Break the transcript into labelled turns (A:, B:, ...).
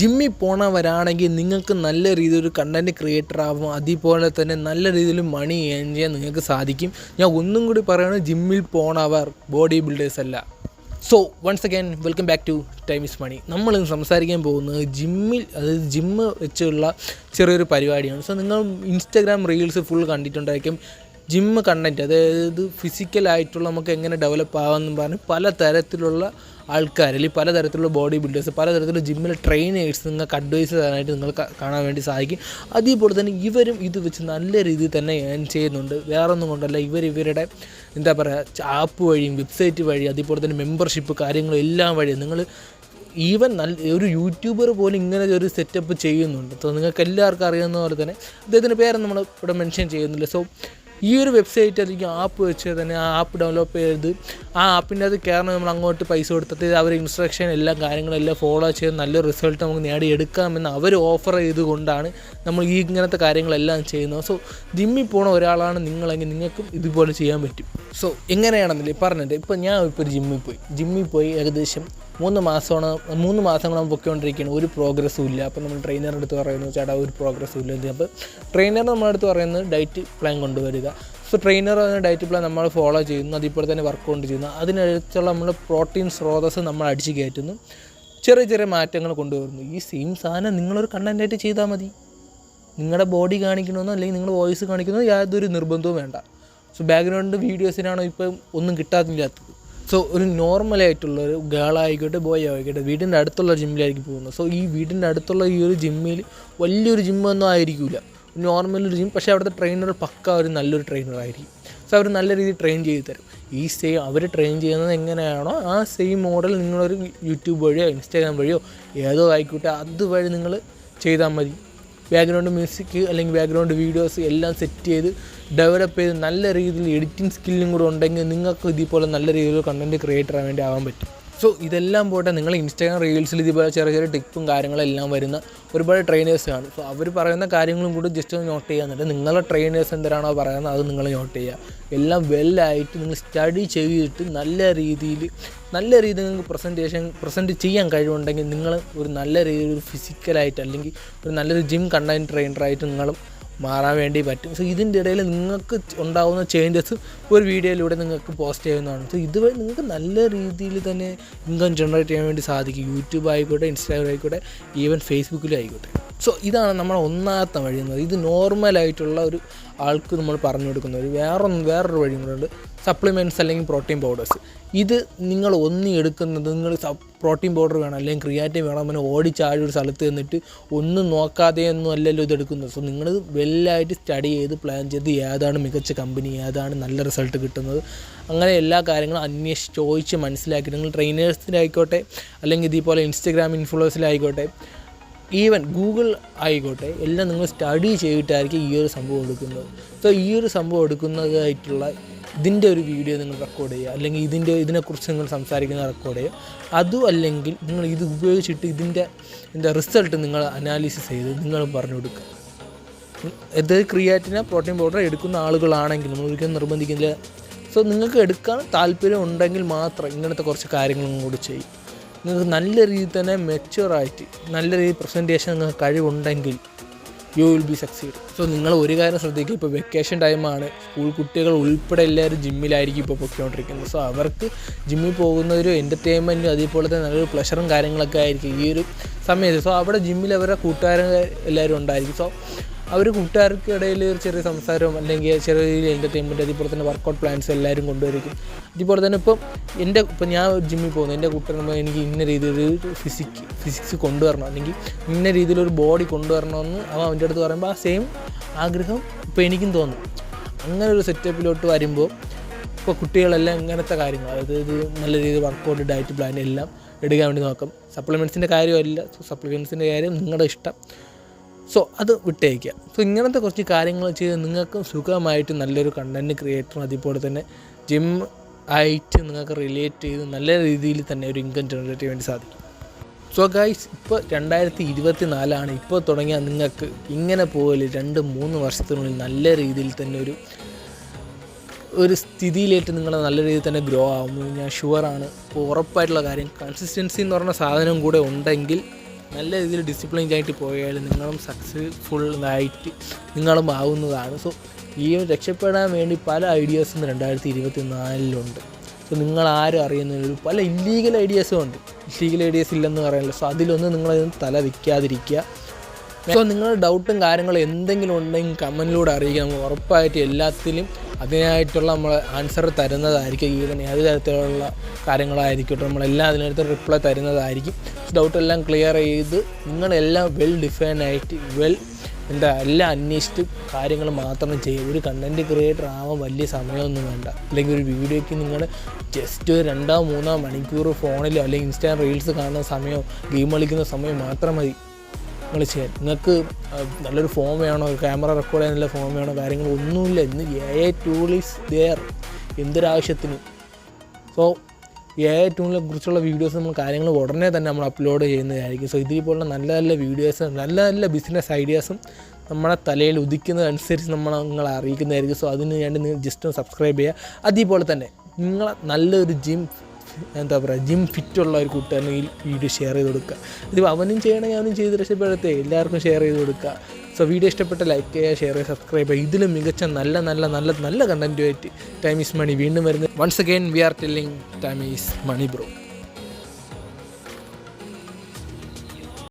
A: ജിമ്മിൽ പോണവരാണെങ്കിൽ നിങ്ങൾക്ക് നല്ല രീതിയിൽ ഒരു കണ്ടന്റ് ക്രിയേറ്റർ ആവും അതുപോലെ തന്നെ നല്ല രീതിയിൽ മണി ഏൺ ചെയ്യാൻ നിങ്ങൾക്ക് സാധിക്കും. ഞാൻ ഒന്നും കൂടി പറയുകയാണ് ജിമ്മിൽ പോണവർ ബോഡി ബിൽഡേഴ്സ് അല്ല. So once again welcome back to time is money നമ്മൾ ഇന്ന് സംസാരിക്കാൻ പോകുന്നത് ജിമ്മിൽ അതായത് ജിമ്മ് വെച്ചുള്ള ചെറിയൊരു പരിപാടിയാണ്. സോ നിങ്ങൾ ഇൻസ്റ്റാഗ്രാം റീൽസ് ഫുൾ കണ്ടിട്ടുണ്ടായിരിക്കും. ജിമ്മ് കണ്ടന്റ് അതായത് ഫിസിക്കലായിട്ടുള്ള നമുക്ക് എങ്ങനെ ഡെവലപ്പ് ആവാമെന്ന് പറഞ്ഞ് പല തരത്തിലുള്ള ആൾക്കാർ അല്ലെങ്കിൽ പലതരത്തിലുള്ള ബോഡി ബിൽഡേഴ്സ് പലതരത്തിലുള്ള ജിമ്മിലെ ട്രെയിനേഴ്സ് നിങ്ങൾക്ക് അഡ്വൈസ് തരാനായിട്ട് നിങ്ങൾ കാണാൻ വേണ്ടി സാധിക്കും. അതേപോലെ തന്നെ ഇവരും ഇത് വെച്ച് നല്ല രീതിയിൽ തന്നെ ഏൺ ചെയ്യുന്നുണ്ട്. വേറൊന്നും കൊണ്ടല്ല ഇവർ ഇവരുടെ എന്താ പറയുക ആപ്പ് വഴിയും വെബ്സൈറ്റ് വഴി അതേപോലെ തന്നെ മെമ്പർഷിപ്പ് കാര്യങ്ങളും എല്ലാം വഴി നിങ്ങൾ ഈവൻ നല്ല ഒരു യൂട്യൂബർ പോലും ഇങ്ങനെ ഒരു സെറ്റപ്പ് ചെയ്യുന്നുണ്ട്. സോ നിങ്ങൾക്ക് എല്ലാവർക്കും അറിയാവുന്ന പോലെ തന്നെ അദ്ദേഹത്തിന്റെ പേര് നമ്മൾ ഇവിടെ മെൻഷൻ ചെയ്യുന്നില്ല. സോ ഈ ഒരു വെബ്സൈറ്റ് അല്ലെങ്കിൽ ആപ്പ് വെച്ച് തന്നെ ആ ആപ്പ് ഡെവലപ്പ് ചെയ്ത് ആ ആപ്പിന്റെ അത് കയറണം നമ്മൾ അങ്ങോട്ട് പൈസ കൊടുത്തിട്ട് അവർ ഇൻസ്ട്രക്ഷൻ എല്ലാ കാര്യങ്ങളെല്ലാം ഫോളോ ചെയ്ത് നല്ല റിസൾട്ട് നമുക്ക് നേടിയെടുക്കാമെന്ന് അവർ ഓഫർ ചെയ്തുകൊണ്ടാണ് നമ്മൾ ഈ ഇങ്ങനത്തെ കാര്യങ്ങളെല്ലാം ചെയ്യുന്നത്. സോ ജിമ്മിൽ പോണ ഒരാളാണ് നിങ്ങളെങ്കിൽ നിങ്ങൾക്കും ഇതുപോലെ ചെയ്യാൻ പറ്റും. സോ എങ്ങനെയാണെന്നില്ലേ പറഞ്ഞിട്ട് ഇപ്പോൾ ഞാൻ ഇപ്പോൾ ഒരു ജിമ്മിൽ പോയി. ജിമ്മിൽ പോയി ഏകദേശം മൂന്ന് മാസമാണ് മൂന്ന് മാസം മാസങ്ങളാണ് പൊയ്ക്കൊണ്ടിരിക്കുകയാണ്. ഒരു പ്രോഗ്രസ്സും ഇല്ല. അപ്പോൾ നമ്മൾ ട്രെയിനറുടെ അടുത്ത് പറയുന്നു ചേട്ടാ ഒരു പ്രോഗ്രസ്സും ഇല്ല. അപ്പോൾ ട്രെയിനർ നമ്മുടെ അടുത്ത് പറയുന്നത് ഡയറ്റ് പ്ലാൻ കൊണ്ടുവരിക. സോ ട്രെയിനർ ഡയറ്റ് പ്ലാൻ നമ്മൾ ഫോളോ ചെയ്യുന്നു. അതിപ്പോൾ തന്നെ വർക്കൗട്ട് ചെയ്യുന്നു. അതിനനുസരിച്ചുള്ള നമ്മൾ പ്രോട്ടീൻ സ്രോതസ് നമ്മൾ അടിച്ച് കയറ്റുന്നു. ചെറിയ ചെറിയ മാറ്റങ്ങൾ കൊണ്ടുവരുന്നു. ഈ സെയിം സാധനം നിങ്ങളൊരു കണ്ടന്റായിട്ട് ചെയ്താൽ മതി. നിങ്ങളുടെ ബോഡി കാണിക്കണമെന്നോ അല്ലെങ്കിൽ നിങ്ങളുടെ വോയിസ് കാണിക്കണമെന്നോ യാതൊരു നിർബന്ധവും വേണ്ട. സോ ബാക്ക്ഗ്രൗണ്ട് വീഡിയോസിനാണോ ഇപ്പം ഒന്നും കിട്ടാത്തില്ലാത്തത് സോ ഒരു നോർമലായിട്ടുള്ള ഒരു ഗേൾ ആയിക്കോട്ടെ ബോയ് ആയിക്കോട്ടെ വീടിന്റെ അടുത്തുള്ള ജിമ്മിലായിരിക്കും പോകുന്നത്. സോ ഈ വീടിന്റെ അടുത്തുള്ള ഈ ഒരു ജിമ്മിൽ വലിയൊരു ജിമ്മൊന്നും ആയിരിക്കില്ല നോർമൽ ഒരു ജിം പക്ഷേ അവിടുത്തെ ട്രെയിനർ പക്ക ഒരു നല്ലൊരു ട്രെയിനർ ആയിരിക്കും. സോ അവർ നല്ല രീതിയിൽ ട്രെയിൻ ചെയ്ത് തരും. ഈ സെയിം അവർ ട്രെയിൻ ചെയ്യുന്നത് എങ്ങനെയാണോ ആ സെയിം മോഡൽ നിങ്ങളൊരു യൂട്യൂബ് വഴിയോ ഇൻസ്റ്റാഗ്രാം വഴിയോ ഏതോ ആയിക്കോട്ടെ അതുവഴി നിങ്ങൾ ചെയ്താൽ മതി. ബാക്ക്ഗ്രൗണ്ട് മ്യൂസിക് അല്ലെങ്കിൽ ബാക്ക്ഗ്രൗണ്ട് വീഡിയോസ് എല്ലാം സെറ്റ് ചെയ്ത് ഡെവലപ്പ് ചെയ്ത് നല്ല രീതിയിൽ എഡിറ്റിംഗ് സ്കില്ലും കൂടെ ഉണ്ടെങ്കിൽ നിങ്ങൾക്ക് ഇതേപോലെ നല്ല രീതിയിൽ കണ്ടന്റ് ക്രിയേറ്റർ വേണ്ടി ആവാൻ പറ്റും. സോ ഇതെല്ലാം പോട്ടെ നിങ്ങൾ ഇൻസ്റ്റാഗ്രാം റീൽസിൽ ഇതുപോലെ ചെറിയ ചെറിയ ടിപ്പും കാര്യങ്ങളെല്ലാം വരുന്ന ഒരുപാട് ട്രെയിനേഴ്സ് കാണും. സോ അവർ പറയുന്ന കാര്യങ്ങളും കൂടി ജസ്റ്റ് ഒന്ന് നോട്ട് ചെയ്യാന്നുണ്ട് നിങ്ങളുടെ ട്രെയിനേഴ്സ് എന്തരാണോ പറയുന്നത് അത് നിങ്ങൾ നോട്ട് ചെയ്യുക. എല്ലാം വെല്ലായിട്ട് നിങ്ങൾ സ്റ്റഡി ചെയ്തിട്ട് നല്ല രീതിയിൽ നല്ല രീതിയിൽ നിങ്ങൾക്ക് പ്രസന്റേഷൻ പ്രസന്റ് ചെയ്യാൻ കഴിവുണ്ടെങ്കിൽ നിങ്ങൾ ഒരു നല്ല രീതിയിൽ ഒരു ഫിസിക്കലായിട്ട് അല്ലെങ്കിൽ ഒരു നല്ലൊരു ജിം കണ്ടന്റ് ട്രെയിനറായിട്ട് നിങ്ങളും മാറാൻ വേണ്ടി പറ്റും. സോ ഇതിന്റെ ഇടയിൽ നിങ്ങൾക്ക് ഉണ്ടാകുന്ന ചേഞ്ചസ് ഒരു വീഡിയോയിലൂടെ നിങ്ങൾക്ക് പോസ്റ്റ് ചെയ്യുന്നതാണ് സോ ഇതുവഴി നിങ്ങൾക്ക് നല്ല രീതിയിൽ തന്നെ ഇൻകം ജനറേറ്റ് ചെയ്യാൻ വേണ്ടി സാധിക്കും. യൂട്യൂബ് ആയിക്കോട്ടെ ഇൻസ്റ്റാഗ്രാം ആയിക്കോട്ടെ ഈവൻ ഫേസ്ബുക്കിലും ആയിക്കോട്ടെ. സോ ഇതാണ് നമ്മൾ ഒന്നാമത്തെ വഴി എന്നത് ഇത് നോർമലായിട്ടുള്ള ഒരു ആൾക്ക് നമ്മൾ പറഞ്ഞു കൊടുക്കുന്ന ഒരു വേറൊന്ന് വേറൊരു വഴി കൂടെ സപ്ലിമെന്റ്സ് അല്ലെങ്കിൽ പ്രോട്ടീൻ പൗഡേഴ്സ് ഇത് നിങ്ങൾ ഒന്നി എടുക്കുന്നത് നിങ്ങൾ പ്രോട്ടീൻ പൗഡർ വേണം അല്ലെങ്കിൽ ക്രിയാറ്റീൻ വേണം അങ്ങനെ ഓടിച്ചാടി ഒരു സ്ഥലത്ത് നിന്നിട്ട് ഒന്നും നോക്കാതെയൊന്നും അല്ലല്ലോ ഇത് എടുക്കുന്നത്. സോ നിങ്ങൾ വെല്ലായിട്ട് സ്റ്റഡി ചെയ്ത് പ്ലാൻ ചെയ്ത് ഏതാണ് മികച്ച കമ്പനി ഏതാണ് നല്ല റിസൾട്ട് കിട്ടുന്നത്. അങ്ങനെ എല്ലാ കാര്യങ്ങളും അന്വേഷിച്ച് ചോദിച്ച് മനസ്സിലാക്കി. നിങ്ങൾ ട്രെയിനേഴ്സിലായിക്കോട്ടെ അല്ലെങ്കിൽ ഇതേപോലെ ഇൻസ്റ്റഗ്രാം ഇൻഫ്ലുവൻസിലായിക്കോട്ടെ ഈവൻ ഗൂഗിൾ ആയിക്കോട്ടെ എല്ലാം നിങ്ങൾ സ്റ്റഡി ചെയ്തിട്ടായിരിക്കും ഈ ഒരു സംഭവം എടുക്കുന്നത്. സോ ഈ ഒരു സംഭവം എടുക്കുന്നതായിട്ടുള്ള ഇതിന്റെ ഒരു വീഡിയോ നിങ്ങൾ റെക്കോർഡ് ചെയ്യുക. അല്ലെങ്കിൽ ഇതിന്റെ ഇതിനെക്കുറിച്ച് നിങ്ങൾ സംസാരിക്കുന്ന റെക്കോർഡ് ചെയ്യുക. അതും അല്ലെങ്കിൽ നിങ്ങൾ ഇത് ഉപയോഗിച്ചിട്ട് ഇതിന്റെ എന്താ റിസൾട്ട് നിങ്ങൾ അനാലിസിസ് ചെയ്ത് നിങ്ങൾ പറഞ്ഞു കൊടുക്കുക. ഇത് ക്രിയാറ്റിന പ്രോട്ടീൻ പൗഡർ എടുക്കുന്ന ആളുകളാണെങ്കിൽ നമ്മൾ ഒരിക്കലും നിർബന്ധിക്കുന്നില്ല. സോ നിങ്ങൾക്ക് എടുക്കാൻ താല്പര്യം ഉണ്ടെങ്കിൽ മാത്രം ഇങ്ങനത്തെ കുറച്ച് കാര്യങ്ങളും കൂടി ചെയ്യും. നിങ്ങൾക്ക് നല്ല രീതിയിൽ തന്നെ മെച്ചുവറായിട്ട് നല്ല രീതിയിൽ പ്രസന്റേഷൻ നിങ്ങൾക്ക് കഴിവുണ്ടെങ്കിൽ you will be succeed so നിങ്ങൾ ഒരു കാര്യം ശ്രദ്ധിക്കുക. ഇപ്പോൾ വെക്കേഷൻ ടൈമാണ് സ്കൂൾ കുട്ടികൾ ഉൾപ്പെടെ എല്ലാവരും ജിമ്മിലായിരിക്കും ഇപ്പോൾ പൊയ്ക്കൊണ്ടിരിക്കുന്നത്. സോ അവർക്ക് ജിമ്മിൽ പോകുന്ന ഒരു എന്റർടൈൻമെന്റും അതേപോലെ തന്നെ നല്ലൊരു പ്ലഷറും കാര്യങ്ങളൊക്കെ ആയിരിക്കും ഈ ഒരു സമയത്ത്. സോ അവിടെ ജിമ്മിൽ അവരുടെ കൂട്ടുകാരൻ എല്ലാവരും ഉണ്ടായിരിക്കും. സോ അവർ കൂട്ടുകാർക്ക് ഇടയിൽ ഒരു ചെറിയ സംസാരവും അല്ലെങ്കിൽ ചെറിയ എന്റർടൈൻമെന്റ് അതേപോലെ തന്നെ വർക്കൗട്ട് പ്ലാൻസ് എല്ലാവരും കൊണ്ടുവരിക്കും അതുപോലെ തന്നെ ഇപ്പം എന്റെ ഇപ്പം ഞാൻ ജിമ്മിൽ പോകുന്നു. എന്റെ കൂട്ടുകാരൻ എനിക്ക് ഇന്ന രീതിയിൽ ഒരു ഫിസിക്സ് കൊണ്ടുവരണം. അല്ലെങ്കിൽ ഇന്ന രീതിയിലൊരു ബോഡി കൊണ്ടുവരണമെന്ന് അവൻ അവന്റെ അടുത്ത് പറയുമ്പോൾ ആ സെയിം ആഗ്രഹം ഇപ്പോൾ എനിക്കും തോന്നും. അങ്ങനെ ഒരു സെറ്റപ്പിലോട്ട് വരുമ്പോൾ ഇപ്പോൾ കുട്ടികളെല്ലാം ഇങ്ങനത്തെ കാര്യങ്ങൾ അതായത് നല്ല രീതിയിൽ വർക്കൗട്ട് ഡയറ്റ് പ്ലാൻ എല്ലാം എടുക്കാൻ വേണ്ടി നോക്കാം. സപ്ലിമെന്റ്സിന്റെ കാര്യമല്ല. സപ്ലിമെൻസിന്റെ കാര്യം നിങ്ങളുടെ ഇഷ്ടം. സോ അത് വിട്ടേക്കുക. സോ ഇങ്ങനത്തെ കുറച്ച് കാര്യങ്ങൾ ചെയ്ത് നിങ്ങൾക്ക് സുഖമായിട്ട് നല്ലൊരു കണ്ടന്റ് ക്രിയേറ്ററും അതുപോലെ തന്നെ ജിം ആയിട്ട് നിങ്ങൾക്ക് റിലേറ്റ് ചെയ്ത് നല്ല രീതിയിൽ തന്നെ ഒരു ഇൻകം ജനറേറ്റ് ചെയ്യാൻ വേണ്ടി സാധിക്കും. സോ ഗൈസ് ഇപ്പോൾ രണ്ടായിരത്തി ഇരുപത്തി നാലാണ് ഇപ്പോൾ തുടങ്ങിയാൽ നിങ്ങൾക്ക് ഇങ്ങനെ പോകൽ രണ്ട് മൂന്ന് വർഷത്തിനുള്ളിൽ നല്ല രീതിയിൽ തന്നെ ഒരു ഒരു സ്ഥിതിയിലേക്ക് നിങ്ങൾ നല്ല രീതിയിൽ തന്നെ ഗ്രോ ആകും ഞാൻ ഷുവറാണ് അപ്പോൾ ഉറപ്പായിട്ടുള്ള കാര്യം കൺസിസ്റ്റൻസി എന്ന് പറഞ്ഞ സാധനം കൂടെ ഉണ്ടെങ്കിൽ നല്ല രീതിയിൽ ഡിസിപ്ലിൻ ആയിട്ട് പോയാൽ നിങ്ങളും സക്സസ്ഫുൾ ആയിട്ട് നിങ്ങളും ആവുന്നതാണ്. സോ ഈ രക്ഷപ്പെടാൻ വേണ്ടി പല ഐഡിയാസും രണ്ടായിരത്തി ഇരുപത്തി നാലിലുണ്ട് സോ നിങ്ങൾ ആരും അറിയുന്നതിൽ പല ഇല്ലീഗൽ ഐഡിയാസും ഉണ്ട്. ഇല്ലീഗൽ ഐഡിയാസ് ഇല്ലെന്ന് പറയാനില്ല. സോ അതിലൊന്നും നിങ്ങളതിന് തല വയ്ക്കാതിരിക്കുക സോ നിങ്ങളുടെ ഡൗട്ടും കാര്യങ്ങളും എന്തെങ്കിലും ഉണ്ടെങ്കിൽ കമന്റിലൂടെ അറിയിക്കുക നമ്മൾ ഉറപ്പായിട്ട് എല്ലാത്തിലും അതിനായിട്ടുള്ള നമ്മൾ ആൻസർ തരുന്നതായിരിക്കും. ഈവൻ ഏത് തരത്തിലുള്ള കാര്യങ്ങളായിരിക്കട്ടെ നമ്മളെല്ലാം അതിനടുത്ത് റിപ്ലൈ തരുന്നതായിരിക്കും. ഡൗട്ടെല്ലാം ക്ലിയർ ചെയ്ത് നിങ്ങളെല്ലാം വെൽ ഡിഫൈൻ ആയിട്ട് വെൽ എന്താ എല്ലാം അന്വേഷിച്ച് കാര്യങ്ങൾ മാത്രം ചെയ്യുക ഒരു കണ്ടന്റ് ക്രിയേറ്റർ ആവാൻ വലിയ സമയമൊന്നും വേണ്ട. അല്ലെങ്കിൽ ഒരു വീഡിയോയ്ക്ക് നിങ്ങൾ ജസ്റ്റ് ഒരു രണ്ടോ മൂന്നോ മണിക്കൂർ ഫോണിലോ അല്ലെങ്കിൽ ഇൻസ്റ്റാ റീൽസ് കാണുന്ന സമയമോ ഗെയിം കളിക്കുന്ന സമയം മാത്രം മതി. നിങ്ങൾ ചെയ്യാൻ. നിങ്ങൾക്ക് നല്ലൊരു ഫോം വേണോ? ക്യാമറ റെക്കോർഡ് ചെയ്യാൻ നല്ല ഫോം വേണോ? കാര്യങ്ങളൊന്നുമില്ല ഇന്ന് എ ടൂൾ ഈസ് ദെയർ എന്തൊരാവശ്യത്തിന്. സോ എ ടൂളിനെ കുറിച്ചുള്ള വീഡിയോസ് നമ്മൾ കാര്യങ്ങൾ ഉടനെ തന്നെ നമ്മൾ അപ്ലോഡ് ചെയ്യുന്നതായിരിക്കും. സോ ഇതേപോലുള്ള നല്ല നല്ല വീഡിയോസ് നല്ല നല്ല ബിസിനസ് ഐഡിയാസും നമ്മുടെ തലയിൽ ഉദിക്കുന്നതനുസരിച്ച് നമ്മൾ നിങ്ങളെ അറിയിക്കുന്നതായിരിക്കും. സോ അതിന് വേണ്ടി നിങ്ങൾ ജസ്റ്റ് ഒന്ന് സബ്സ്ക്രൈബ് ചെയ്യുക. അതേപോലെ തന്നെ നിങ്ങളെ നല്ലൊരു ജിം എന്താ പറയുക ജിം ഫിറ്റുള്ള ഒരു കൂട്ടുകാരന് ഈ വീഡിയോ ഷെയർ ചെയ്ത് കൊടുക്കുക. ഇതിപ്പോൾ അവനും ചെയ്യണമെങ്കിൽ അവനും ചെയ്ത് രക്ഷപ്പെടുത്തേ എല്ലാവർക്കും ഷെയർ ചെയ്ത് കൊടുക്കുക. സോ വീഡിയോ ഇഷ്ടപ്പെട്ട ലൈക്ക് ചെയ്യുക ഷെയർ ചെയ്യുക സബ്സ്ക്രൈബ് ചെയ്യുക. ഇതിലും മികച്ച നല്ല നല്ല നല്ല നല്ല കണ്ടന്റുമായിട്ട് ടൈം ഈസ് മണി വീണ്ടും വരുന്നത്. Once again we are telling time is money bro